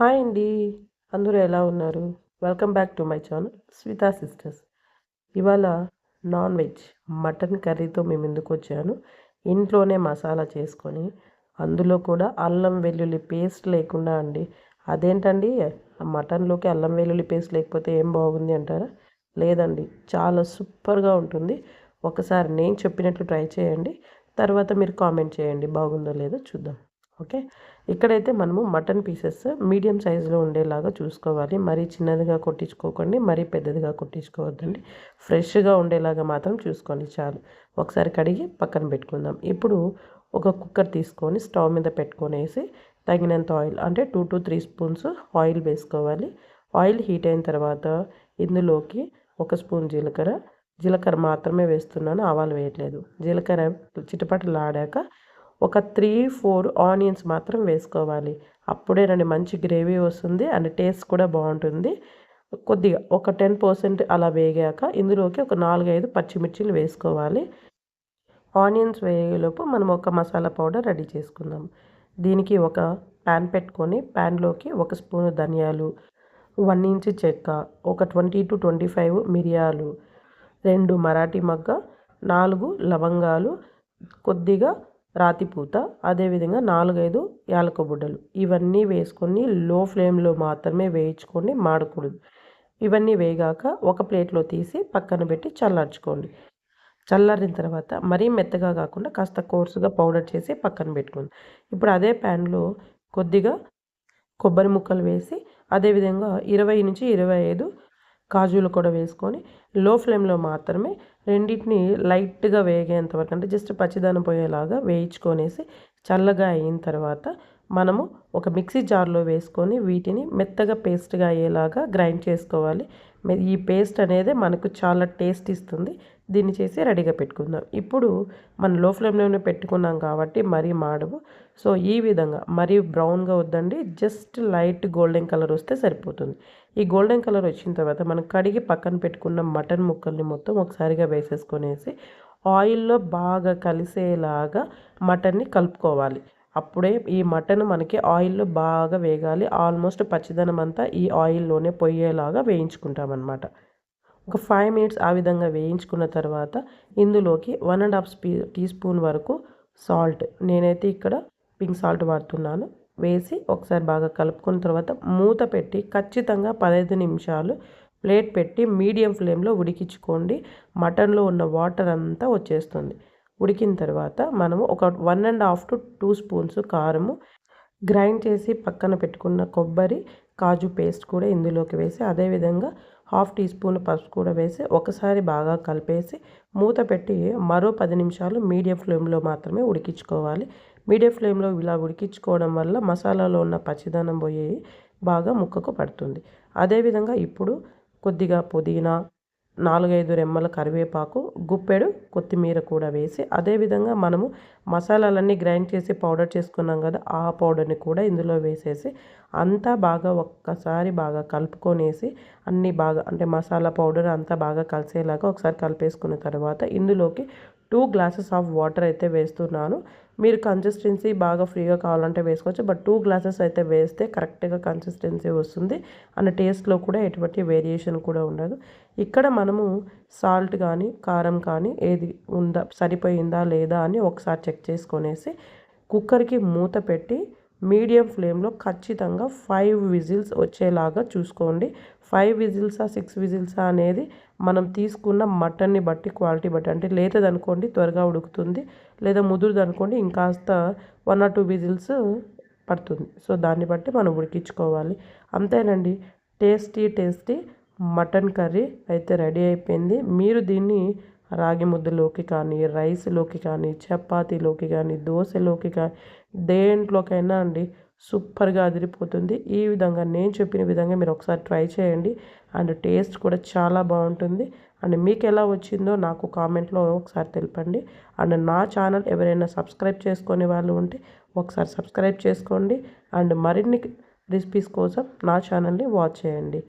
Hi అండి అందరూ ఎలా ఉన్నారు? Welcome back to my channel Swita sisters ఇవాళ నాన్ వెజ్ మటన్ కర్రీతో మేము ఎందుకు వచ్చాను? ఇంట్లోనే మసాలా చేసుకొని అందులో కూడా అల్లం వెల్లుల్లి పేస్ట్ లేకుండా అండి. అదేంటండి? మటన్లోకి అల్లం వెల్లుల్లి పేస్ట్ లేకపోతే ఏం బాగుంది అంటారా? లేదండి. చాలా సూపర్గా ఉంటుంది. ఒకసారి నేను చెప్పినట్లు ట్రై చేయండి. తర్వాత మీరు కామెంట్ చేయండి. బాగుందో లేదో చూద్దాం. ఓకే? ఇక్కడైతే మనము మటన్ పీసెస్ మీడియం సైజులో ఉండేలాగా చూసుకోవాలి. మరీ చిన్నదిగా కొట్టించుకోకండి మరీ పెద్దదిగా కొట్టించుకోవద్దండి. ఫ్రెష్గా ఉండేలాగా మాత్రం చూసుకోండి చాలు. ఒకసారి కడిగి పక్కన పెట్టుకుందాం. ఇప్పుడు ఒక కుక్కర్ తీసుకొని స్టవ్ మీద పెట్టుకొనేసి తగినంత ఆయిల్ అంటే two to three spoons oil వేసుకోవాలి. ఆయిల్ హీట్ అయిన తర్వాత ఇందులోకి ఒక స్పూన్ జీలకర్ర. జీలకర్ర మాత్రమే వేస్తున్నాను ఆవాలు వేయట్లేదు. జీలకర్ర చిటపటలాడాక ఒక త్రీ ఫోర్ ఆనియన్స్ మాత్రం వేసుకోవాలి. అప్పుడేనండి మంచి గ్రేవీ వస్తుంది అండ్ టేస్ట్ కూడా బాగుంటుంది. కొద్దిగా ఒక టెన్ పర్సెంట్ అలా వేగాక ఇందులోకి ఒక నాలుగైదు పచ్చిమిర్చిలు వేసుకోవాలి. ఆనియన్స్ వేయలోపు మనం ఒక మసాలా పౌడర్ రెడీ చేసుకుందాం. దీనికి ఒక ప్యాన్ పెట్టుకొని ప్యాన్లోకి ఒక స్పూన్ ధనియాలు వన్ ఇంచ్ చెక్క ఒక ట్వంటీ టు ట్వంటీ ఫైవ్ మిరియాలు రెండు మరాఠీ మగ్గ నాలుగు లవంగాలు కొద్దిగా రాతిపూత అదేవిధంగా నాలుగైదు యాలక బుడ్డలు. ఇవన్నీ వేసుకొని లో ఫ్లేమ్లో మాత్రమే వేయించుకొని మాడకూడదు. ఇవన్నీ వేగాక ఒక ప్లేట్లో తీసి పక్కన పెట్టి చల్లార్చుకోండి. చల్లారిన తర్వాత మరీ మెత్తగా కాకుండా కాస్త కోర్సుగా పౌడర్ చేసి పక్కన పెట్టుకుంది ఇప్పుడు అదే ప్యాన్లో కొద్దిగా కొబ్బరి ముక్కలు వేసి అదేవిధంగా ఇరవై నుంచి ఇరవై ఐదు కాజులు కూడా వేసుకొని లో ఫ్లేమ్లో మాత్రమే రెండింటిని లైట్గా వేగేంత వరకు అంటే జస్ట్ పచ్చిదనం పోయేలాగా వేయించుకొనేసి చల్లగా అయిన తర్వాత మనము ఒక మిక్సీ జార్లో వేసుకొని వీటిని మెత్తగా పేస్ట్గా అయ్యేలాగా గ్రైండ్ చేసుకోవాలి. ఈ పేస్ట్ అనేది మనకు చాలా టేస్ట్ ఇస్తుంది. దీన్ని చేసి రెడీగా పెట్టుకుందాం. ఇప్పుడు మనం లో ఫ్లేమ్లోనే పెట్టుకున్నాం కాబట్టి మరీ మాడవు. సో ఈ విధంగా మరీ బ్రౌన్గా వద్దండి. జస్ట్ లైట్ గోల్డెన్ కలర్ వస్తే సరిపోతుంది. ఈ గోల్డెన్ కలర్ వచ్చిన తర్వాత మనం కడిగి పక్కన పెట్టుకున్న మటన్ ముక్కల్ని మొత్తం ఒకసారిగా వేసేసుకొనేసి ఆయిల్లో బాగా కలిసేలాగా మటన్ని కలుపుకోవాలి. అప్పుడే ఈ మటన్ మనకి ఆయిల్లో బాగా వేగాలి. ఆల్మోస్ట్ పచ్చిదనం అంతా ఈ ఆయిల్లోనే పొయ్యేలాగా వేయించుకుంటామన్నమాట. ఒక ఫైవ్ మినిట్స్ ఆ విధంగా వేయించుకున్న తర్వాత ఇందులోకి వన్ అండ్ హాఫ్ స్పీ టీ స్పూన్ వరకు సాల్ట్. నేనైతే ఇక్కడ పింక్ సాల్ట్ వాడుతున్నాను. వేసి ఒకసారి బాగా కలుపుకున్న తర్వాత మూత పెట్టి ఖచ్చితంగా పదహైదు నిమిషాలు ప్లేట్ పెట్టి మీడియం ఫ్లేమ్లో ఉడికించుకోండి. మటన్లో ఉన్న వాటర్ అంతా వచ్చేస్తుంది. ఉడికిన తర్వాత మనము ఒక one and half to two spoons కారము గ్రైండ్ చేసి పక్కన పెట్టుకున్న కొబ్బరి కాజు పేస్ట్ కూడా ఇందులోకి వేసి అదేవిధంగా హాఫ్ టీ స్పూన్ పసుపు కూడా వేసి ఒకసారి బాగా కలిపేసి మూత పెట్టి మరో పది నిమిషాలు మీడియం ఫ్లేమ్లో మాత్రమే ఉడికించుకోవాలి. మీడియం ఫ్లేమ్లో ఇలా ఉడికించుకోవడం వల్ల మసాలాలో ఉన్న పచ్చిదనం పోయి బాగా ముక్కకు పడుతుంది. అదేవిధంగా ఇప్పుడు కొద్దిగా పుదీనా నాలుగైదు రెమ్మల కరివేపాకు గుప్పెడు కొత్తిమీర కూడా వేసి అదేవిధంగా మనము మసాలాలన్నీ గ్రైండ్ చేసి పౌడర్ చేసుకున్నాం కదా ఆ పౌడర్ని కూడా ఇందులో వేసేసి అంతా బాగా ఒక్కసారి బాగా కలుపుకొనేసి అన్నీ బాగా అంటే మసాలా పౌడర్ అంతా బాగా కలిసేలాగా ఒకసారి కలిపేసుకున్న తర్వాత ఇందులోకి టూ గ్లాసెస్ ఆఫ్ వాటర్ అయితే వేస్తున్నాను. మీరు కన్సిస్టెన్సీ బాగా ఫ్రీగా కావాలంటే వేసుకోవచ్చు. బట్ టూ గ్లాసెస్ అయితే వేస్తే కరెక్ట్గా కన్సిస్టెన్సీ వస్తుంది. అండ్ టేస్ట్లో కూడా ఎటువంటి వేరియేషన్ కూడా ఉండదు. ఇక్కడ మనము సాల్ట్ కానీ కారం కానీ ఏది ఉందా సరిపోయిందా లేదా అని ఒకసారి చెక్ చేసుకొనేసి కుక్కర్కి మూత పెట్టి మీడియం ఫ్లేమ్లో ఖచ్చితంగా ఫైవ్ విజిల్స్ వచ్చేలాగా చూసుకోండి. ఫైవ్ విజిల్సా సిక్స్ విజిల్సా అనేది మనం తీసుకున్న మటన్ని బట్టి క్వాలిటీ బట్టి. అంటే లేతదనుకోండి త్వరగా ఉడుకుతుంది. లేదా ముదురుదనుకోండి ఇంకాస్త వన్ ఆర్ టూ విజిల్స్ పడుతుంది. సో దాన్ని బట్టి మనం ఉడికించుకోవాలి. అంతేనండి. టేస్టీ టేస్టీ మటన్ కర్రీ అయితే రెడీ అయిపోయింది. మీరు దీన్ని రాగి ముద్దలోకి కానీ రైస్లోకి కానీ చపాతీలోకి కానీ దోశలోకి కానీ దేంట్లోకైనా అండి సూపర్గా అదిరిపోతుంది. ఈ విధంగా నేను చెప్పిన విధంగా మీరు ఒకసారి ట్రై చేయండి. అండ్ టేస్ట్ కూడా చాలా బాగుంటుంది. అండ్ మీకు ఎలా వచ్చిందో నాకు కామెంట్లో ఒకసారి తెలపండి. అండ్ నా ఛానల్ ఎవరైనా సబ్స్క్రైబ్ చేసుకునే వాళ్ళు ఉంటే ఒకసారి సబ్స్క్రైబ్ చేసుకోండి. అండ్ మరిన్ని రెసిపీస్ కోసం నా ఛానల్ని వాచ్ చేయండి.